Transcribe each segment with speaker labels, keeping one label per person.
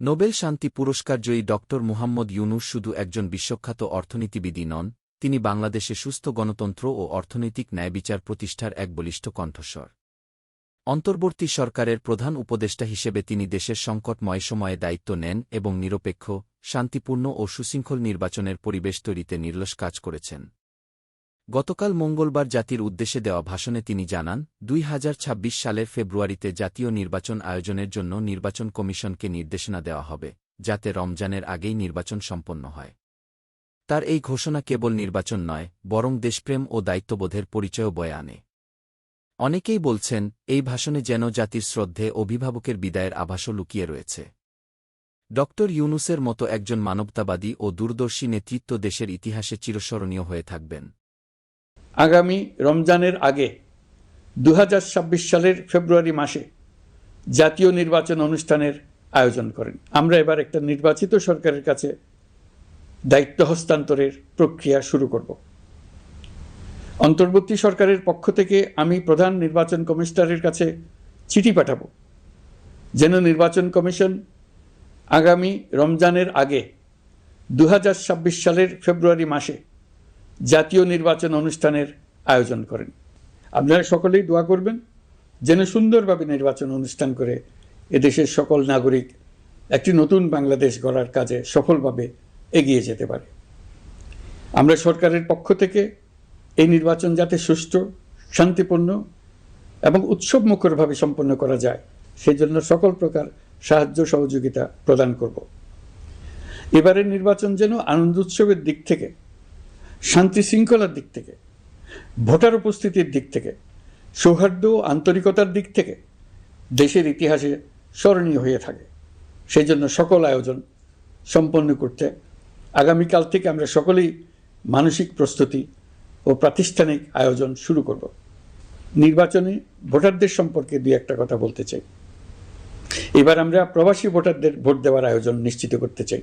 Speaker 1: Nobel শান্তি পুরস্কারজয়ী ড মুহাম্মদ ইউনুস শুধু একজন বিশ্বখ্যাত অর্থনীতিবিদই নন, তিনি বাংলাদেশে সুস্থ গণতন্ত্র ও অর্থনৈতিক ন্যায়বিচার প্রতিষ্ঠার এক বলিষ্ঠ কণ্ঠস্বর। অন্তর্বর্তী সরকারের প্রধান উপদেষ্টা হিসেবে তিনি দেশের সংকটময় সময়ে দায়িত্ব নেন এবং নিরপেক্ষ, শান্তিপূর্ণ ও সুশৃঙ্খল নির্বাচনের পরিবেশ তৈরিতে নির্লস কাজ করেছেন। গতকাল মঙ্গলবার জাতির উদ্দেশ্যে দেওয়া ভাষণে তিনি জানান, দুই হাজার ছাব্বিশ সালের ফেব্রুয়ারিতে জাতীয় নির্বাচন আয়োজনের জন্য নির্বাচন কমিশনকে নির্দেশনা দেওয়া হবে, যাতে রমজানের আগেই নির্বাচন সম্পন্ন হয়। তার এই ঘোষণা কেবল নির্বাচন নয়, বরং দেশপ্রেম ও দায়িত্ববোধের পরিচয়ও বয়ে আনে। অনেকেই বলছেন, এই ভাষণে যেন জাতির শ্রদ্ধে অভিভাবকের বিদায়ের আভাসও লুকিয়ে রয়েছে। ড. ইউনুসের মতো একজন মানবতাবাদী ও দূরদর্শী নেতৃত্ব দেশের ইতিহাসে চিরস্মরণীয় হয়ে থাকবেন।
Speaker 2: আগামী রমজানের আগে দু হাজার ছাব্বিশ সালের ফেব্রুয়ারি মাসে জাতীয় নির্বাচন অনুষ্ঠানের আয়োজন করেন। আমরা এবার একটা নির্বাচিত সরকারের কাছে দায়িত্ব হস্তান্তরের প্রক্রিয়া শুরু করব। অন্তর্বর্তী সরকারের পক্ষ থেকে আমি প্রধান নির্বাচন কমিশনারের কাছে চিঠি পাঠাবো, যেন নির্বাচন কমিশন আগামী রমজানের আগে দু হাজার ছাব্বিশ সালের ফেব্রুয়ারি মাসে জাতীয় নির্বাচন অনুষ্ঠানের আয়োজন করেন। আপনারা সকলেই দোয়া করবেন যেন সুন্দরভাবে নির্বাচন অনুষ্ঠান করে এদেশের সকল নাগরিক একটি নতুন বাংলাদেশ গড়ার কাজে সফলভাবে এগিয়ে যেতে পারে। আমরা সরকারের পক্ষ থেকে এই নির্বাচন যাতে সুষ্ঠু, শান্তিপূর্ণ এবং উৎসবমুখরভাবে সম্পন্ন করা যায়, সেজন্য সকল প্রকার সাহায্য সহযোগিতা প্রদান করব। এবারের নির্বাচন যেন আনন্দ উৎসবের দিক থেকে শান্তি শৃঙ্খলার দিক থেকে, ভোটার উপস্থিতির দিক থেকে, সৌহার্দ্য আন্তরিকতার দিক থেকে দেশের ইতিহাসে স্মরণীয় হয়ে থাকে। সেই জন্য সকল আয়োজন সম্পন্ন করতে আগামীকাল থেকে আমরা সকলেই মানসিক প্রস্তুতি ও প্রাতিষ্ঠানিক আয়োজন শুরু করব। নির্বাচনে ভোটারদের সম্পর্কে দুই একটা কথা বলতে চাই। এবার আমরা প্রবাসী ভোটারদের ভোট দেওয়ার আয়োজন নিশ্চিত করতে চাই।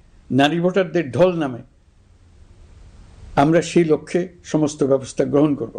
Speaker 2: নারী ভোটারদের ঢল নামে। আমরা সেই লক্ষ্যে সমস্ত ব্যবস্থা গ্রহণ করব।